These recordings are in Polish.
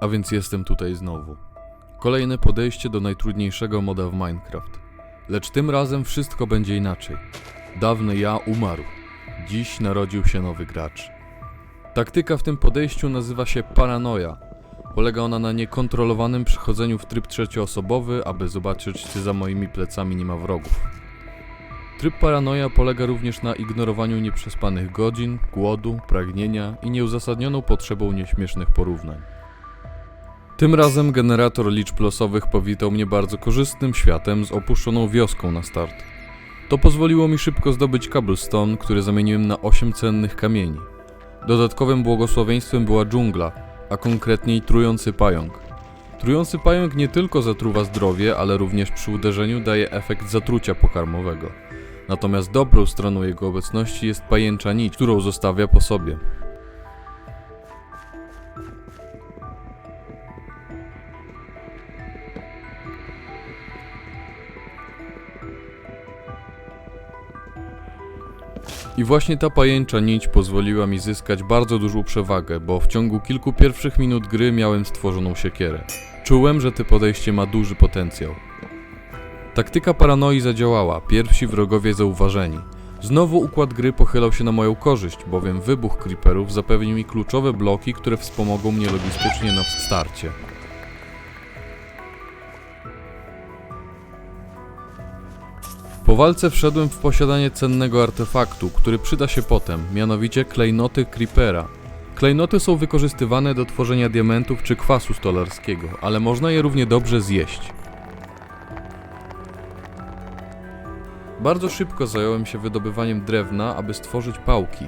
A więc jestem tutaj znowu. Kolejne podejście do najtrudniejszego moda w Minecraft. Lecz tym razem wszystko będzie inaczej. Dawny ja umarł. Dziś narodził się nowy gracz. Taktyka w tym podejściu nazywa się paranoia. Polega ona na niekontrolowanym przechodzeniu w tryb trzecioosobowy, aby zobaczyć, czy za moimi plecami nie ma wrogów. Tryb paranoia polega również na ignorowaniu nieprzespanych godzin, głodu, pragnienia i nieuzasadnioną potrzebą nieśmiesznych porównań. Tym razem generator liczb losowych powitał mnie bardzo korzystnym światem z opuszczoną wioską na start. To pozwoliło mi szybko zdobyć cobblestone, który zamieniłem na 8 cennych kamieni. Dodatkowym błogosławieństwem była dżungla, a konkretniej trujący pająk. Trujący pająk nie tylko zatruwa zdrowie, ale również przy uderzeniu daje efekt zatrucia pokarmowego. Natomiast dobrą stroną jego obecności jest pajęcza nić, którą zostawia po sobie. I właśnie ta pajęcza nić pozwoliła mi zyskać bardzo dużą przewagę, bo w ciągu kilku pierwszych minut gry miałem stworzoną siekierę. Czułem, że to podejście ma duży potencjał. Taktyka paranoi zadziałała, pierwsi wrogowie zauważeni. Znowu układ gry pochylał się na moją korzyść, bowiem wybuch creeperów zapewni mi kluczowe bloki, które wspomogą mnie logistycznie na starcie. Walce wszedłem w posiadanie cennego artefaktu, który przyda się potem, mianowicie klejnoty Creepera. Klejnoty są wykorzystywane do tworzenia diamentów czy kwasu stolarskiego, ale można je równie dobrze zjeść. Bardzo szybko zająłem się wydobywaniem drewna, aby stworzyć pałki.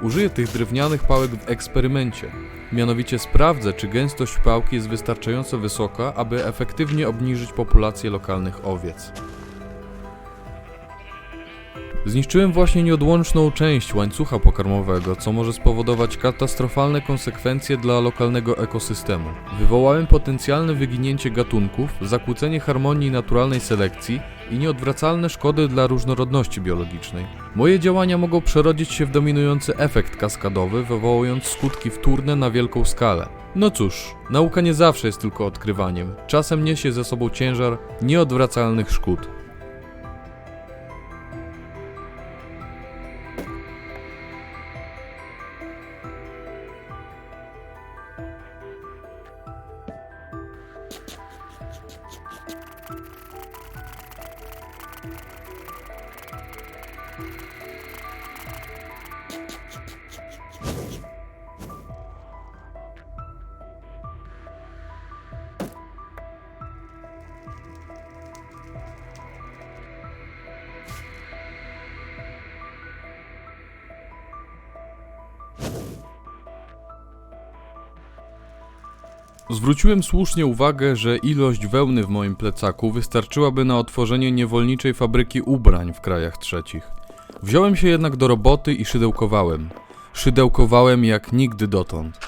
Użyję tych drewnianych pałek w eksperymencie. Mianowicie sprawdzę, czy gęstość pałki jest wystarczająco wysoka, aby efektywnie obniżyć populację lokalnych owiec. Zniszczyłem właśnie nieodłączną część łańcucha pokarmowego, co może spowodować katastrofalne konsekwencje dla lokalnego ekosystemu. Wywołałem potencjalne wyginięcie gatunków, zakłócenie harmonii naturalnej selekcji i nieodwracalne szkody dla różnorodności biologicznej. Moje działania mogą przerodzić się w dominujący efekt kaskadowy, wywołując skutki wtórne na wielką skalę. No cóż, nauka nie zawsze jest tylko odkrywaniem. Czasem niesie ze sobą ciężar nieodwracalnych szkód. Zwróciłem słusznie uwagę, że ilość wełny w moim plecaku wystarczyłaby na otworzenie niewolniczej fabryki ubrań w krajach trzecich. Wziąłem się jednak do roboty i szydełkowałem. Szydełkowałem jak nigdy dotąd.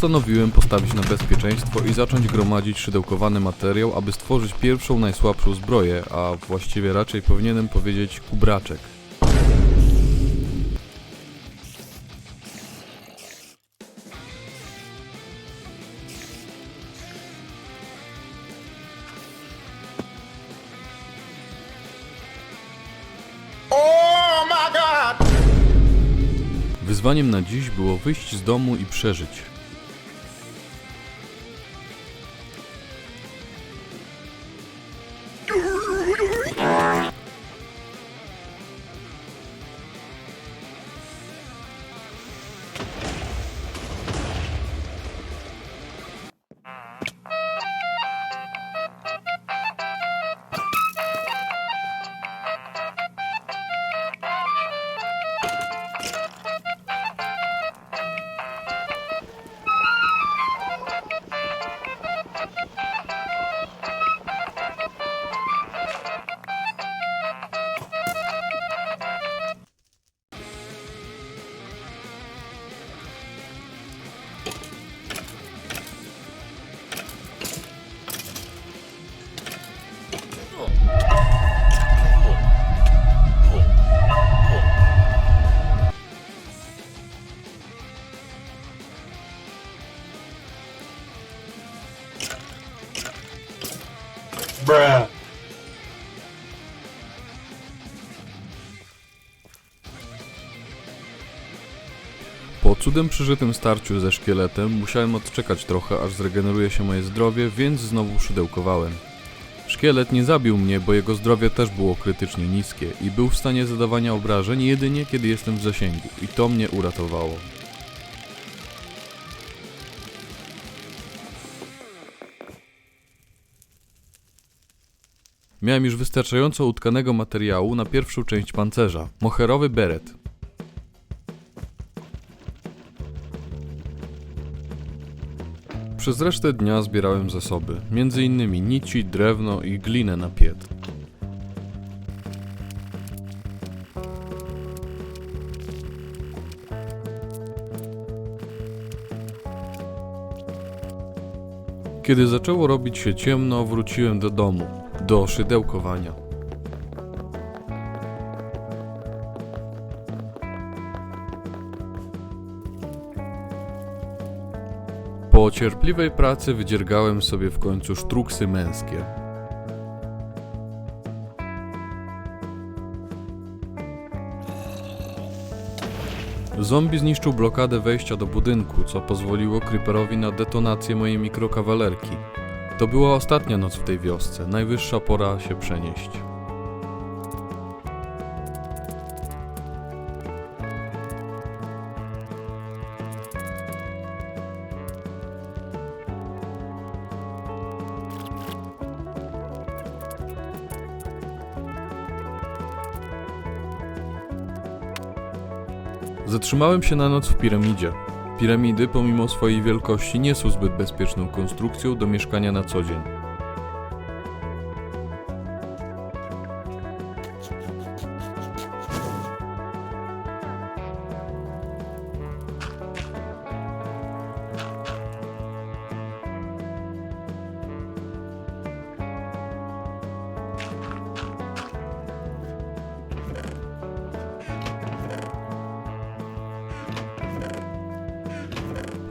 Postanowiłem postawić na bezpieczeństwo i zacząć gromadzić szydełkowany materiał, aby stworzyć pierwszą najsłabszą zbroję, a właściwie raczej powinienem powiedzieć kubraczek. Oh! Wyzwaniem na dziś było wyjść z domu i przeżyć. Po cudem przeżytym starciu ze szkieletem musiałem odczekać trochę, aż zregeneruje się moje zdrowie, więc znowu szydełkowałem. Szkielet nie zabił mnie, bo jego zdrowie też było krytycznie niskie i był w stanie zadawania obrażeń jedynie kiedy jestem w zasięgu i to mnie uratowało. Miałem już wystarczająco utkanego materiału na pierwszą część pancerza, moherowy beret. Przez resztę dnia zbierałem zasoby, innymi nici, drewno i glinę na piet. Kiedy zaczęło robić się ciemno, wróciłem do domu, do szydełkowania. Po cierpliwej pracy wydziergałem sobie w końcu sztruksy męskie. Zombie zniszczył blokadę wejścia do budynku, co pozwoliło Creeperowi na detonację mojej mikrokawalerki. To była ostatnia noc w tej wiosce, najwyższa pora się przenieść. Zatrzymałem się na noc w piramidzie. Piramidy, pomimo swojej wielkości, nie są zbyt bezpieczną konstrukcją do mieszkania na co dzień.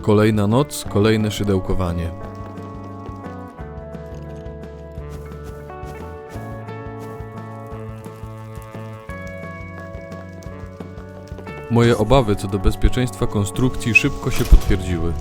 Kolejna noc, kolejne szydełkowanie. Moje obawy co do bezpieczeństwa konstrukcji szybko się potwierdziły.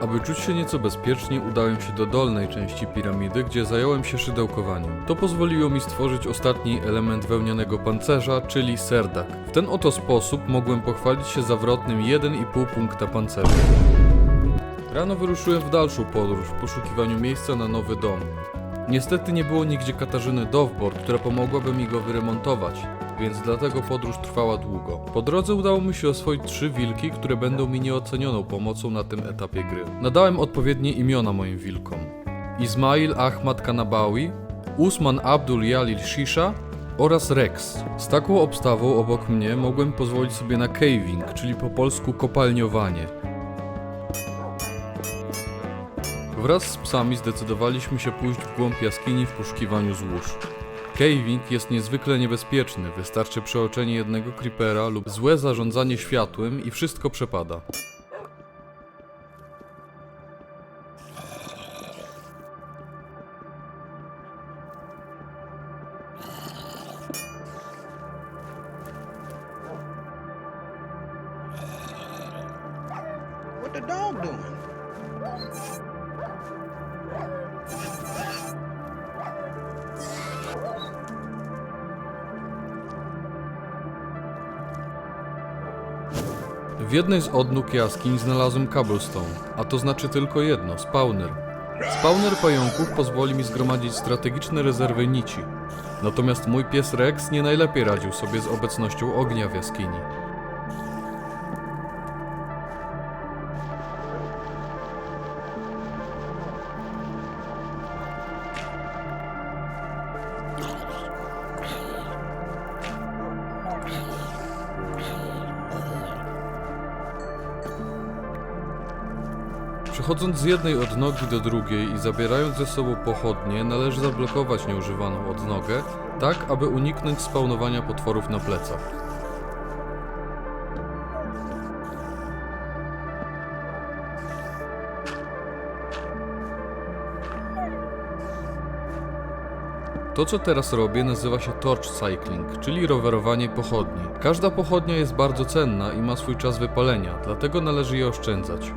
Aby czuć się nieco bezpieczniej, udałem się do dolnej części piramidy, gdzie zająłem się szydełkowaniem. To pozwoliło mi stworzyć ostatni element wełnianego pancerza, czyli serdak. W ten oto sposób mogłem pochwalić się zawrotnym 1,5 punkta pancerza. Rano wyruszyłem w dalszą podróż w poszukiwaniu miejsca na nowy dom. Niestety nie było nigdzie Katarzyny Dovbord, która pomogłaby mi go wyremontować, więc dlatego podróż trwała długo. Po drodze udało mi się oswoić trzy wilki, które będą mi nieocenioną pomocą na tym etapie gry. Nadałem odpowiednie imiona moim wilkom. Ismail Ahmad Kanabawi, Usman Abdul Jalil Shisha oraz Rex. Z taką obstawą obok mnie mogłem pozwolić sobie na caving, czyli po polsku kopalniowanie. Wraz z psami zdecydowaliśmy się pójść w głąb jaskini w poszukiwaniu złóż. Caving jest niezwykle niebezpieczny, wystarczy przeoczenie jednego creepera lub złe zarządzanie światłem i wszystko przepada. What the dog doing? W jednej z odnóg jaskiń znalazłem cobblestone, a to znaczy tylko jedno spawner. Spawner pająków pozwoli mi zgromadzić strategiczne rezerwy nici. Natomiast mój pies Rex nie najlepiej radził sobie z obecnością ognia w jaskini. Przechodząc z jednej odnogi do drugiej i zabierając ze sobą pochodnie, należy zablokować nieużywaną odnogę, tak aby uniknąć spawnowania potworów na plecach. To, co teraz robię, nazywa się torch cycling, czyli rowerowanie pochodni. Każda pochodnia jest bardzo cenna i ma swój czas wypalenia, dlatego należy je oszczędzać.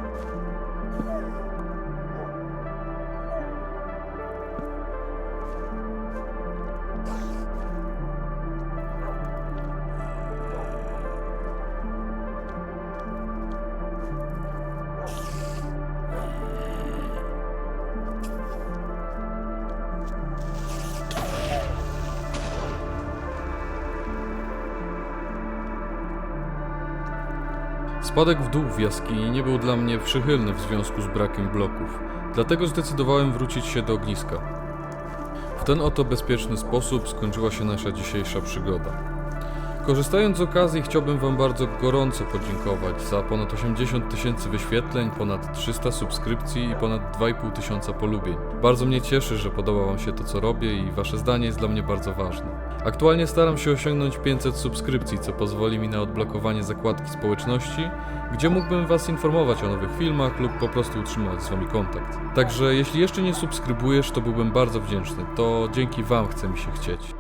Spadek w dół w jaskini nie był dla mnie przychylny w związku z brakiem bloków, dlatego zdecydowałem wrócić się do ogniska. W ten oto bezpieczny sposób skończyła się nasza dzisiejsza przygoda. Korzystając z okazji, chciałbym Wam bardzo gorąco podziękować za ponad 80 tysięcy wyświetleń, ponad 300 subskrypcji i ponad 2,5 tysiąca polubień. Bardzo mnie cieszy, że podoba Wam się to, co robię i Wasze zdanie jest dla mnie bardzo ważne. Aktualnie staram się osiągnąć 500 subskrypcji, co pozwoli mi na odblokowanie zakładki społeczności, gdzie mógłbym Was informować o nowych filmach lub po prostu utrzymać z Wami kontakt. Także jeśli jeszcze nie subskrybujesz, to byłbym bardzo wdzięczny. To dzięki Wam chce mi się chcieć.